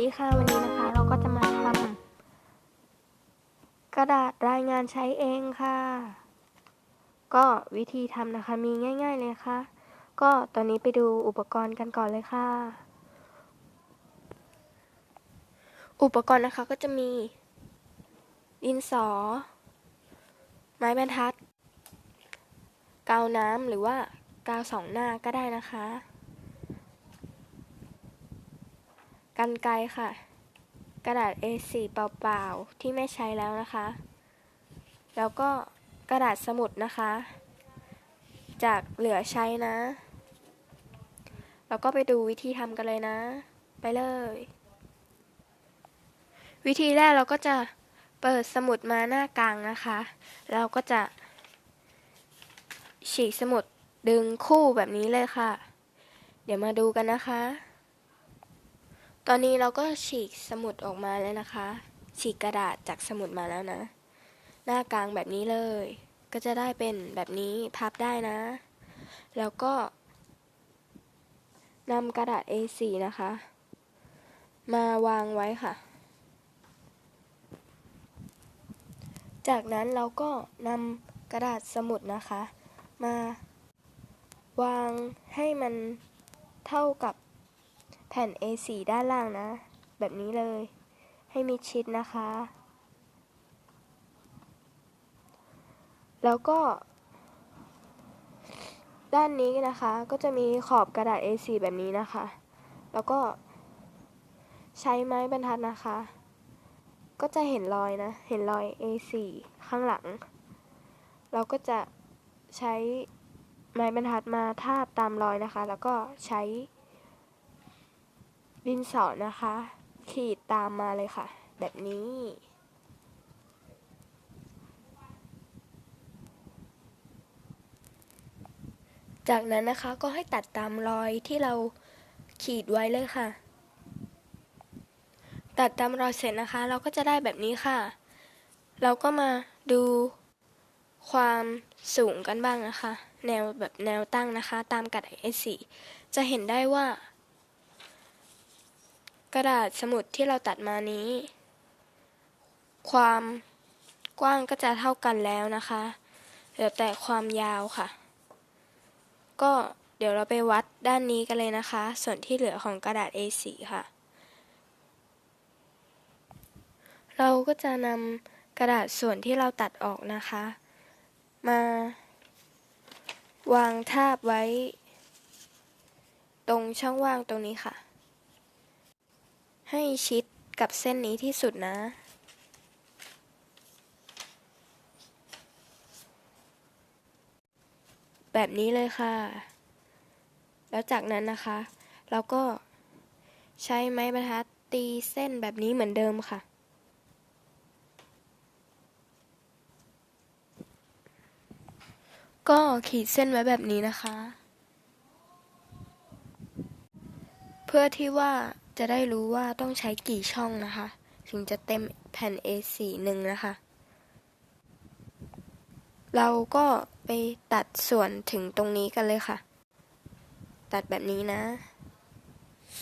ดีค่ะวันนี้นะคะ เราก็จะมาทำกระดาษรายงานใช้เองค่ะ ก็วิธีทำนะคะมีง่าย ๆเลยค่ะ ก็ตอนนี้ไปดูอุปกรณ์กันก่อนเลยค่ะ อุปกรณ์นะคะก็จะมี ดินสอ ไม้บรรทัด กาวน้ำหรือว่ากาวสองหน้าก็ได้นะคะ กันไกรค่ะ กระดาษ A4 เปล่าๆ ที่ไม่ใช้แล้วนะคะ แล้วก็กระดาษสมุดนะคะ จากเหลือใช้นะ แล้วก็ไปดูวิธีทำกันเลยนะ ไปเลย วิธีแรกเราก็จะเปิดสมุดมาหน้ากลางนะคะ เราก็จะ ฉีกสมุดดึงคู่แบบนี้เลยค่ะ เดี๋ยวมาดูกันนะคะ อนนี้เราก็ฉีกสมุดออกมาแล้วนะคะ ฉีกกระดาษจากสมุดมาแล้วนะ หน้ากลางแบบนี้เลย ก็จะได้เป็นแบบนี้พับได้นะ แล้วก็นำกระดาษ A4 นะคะ มาวางไว้ค่ะ จากนั้นเราก็นำกระดาษสมุดนะคะ มาวางให้มันเท่ากับ แผ่น A4 ด้านล่างนะ แบบนี้เลย ให้มิดชิดนะคะ แล้วก็ ด้านนี้นะคะ ก็จะมีขอบกระดาษ A4 แบบนี้นะคะ แล้วก็ใช้ไม้บรรทัดนะคะ ก็จะเห็นรอยนะ เห็นรอย A4 ข้างหลัง เราก็จะใช้ไม้บรรทัดมาทาบตามรอยนะคะ แล้วก็ใช้ ดินสอนะคะ ขีดตามมาเลยค่ะ แบบนี้ จากนั้นนะคะก็ให้ตัดตามรอยที่เราขีดไว้เลยค่ะ ตัดตามรอยเสร็จนะคะ เราก็จะได้แบบนี้ค่ะ เราก็มาดูความสูงกันบ้างนะคะ แนวแบบแนวตั้งนะคะ ตามกระดาษ A4 จะเห็นได้ว่า กระดาษสมุดที่เราตัดมานี้ ความกว้างก็จะเท่ากันแล้วนะคะเหลือแต่ความยาวค่ะ ก็เดี๋ยวเราไปวัดด้านนี้กันเลยนะคะ ส่วนที่เหลือของกระดาษ A4 ค่ะ เราก็จะนำกระดาษส่วนที่เราตัดออกนะคะ มาวางทาบไว้ ตรงช่องว่างตรงนี้ค่ะ ให้ชิดกับเส้นนี้ที่สุดนะ แบบนี้เลยค่ะ แล้วจากนั้นนะคะ เราก็ใช้ไม้บรรทัดตีเส้นแบบนี้เหมือนเดิมค่ะ ก็ขีดเส้นไว้แบบนี้นะคะ เพื่อที่ว่า จะได้รู้ว่าต้องใช้กี่ช่องนะคะ ถึงจะเต็มแผ่น A4 หนึ่งนะคะ เราก็ไปตัดส่วนถึงตรงนี้กันเลยค่ะ ตัดแบบนี้นะ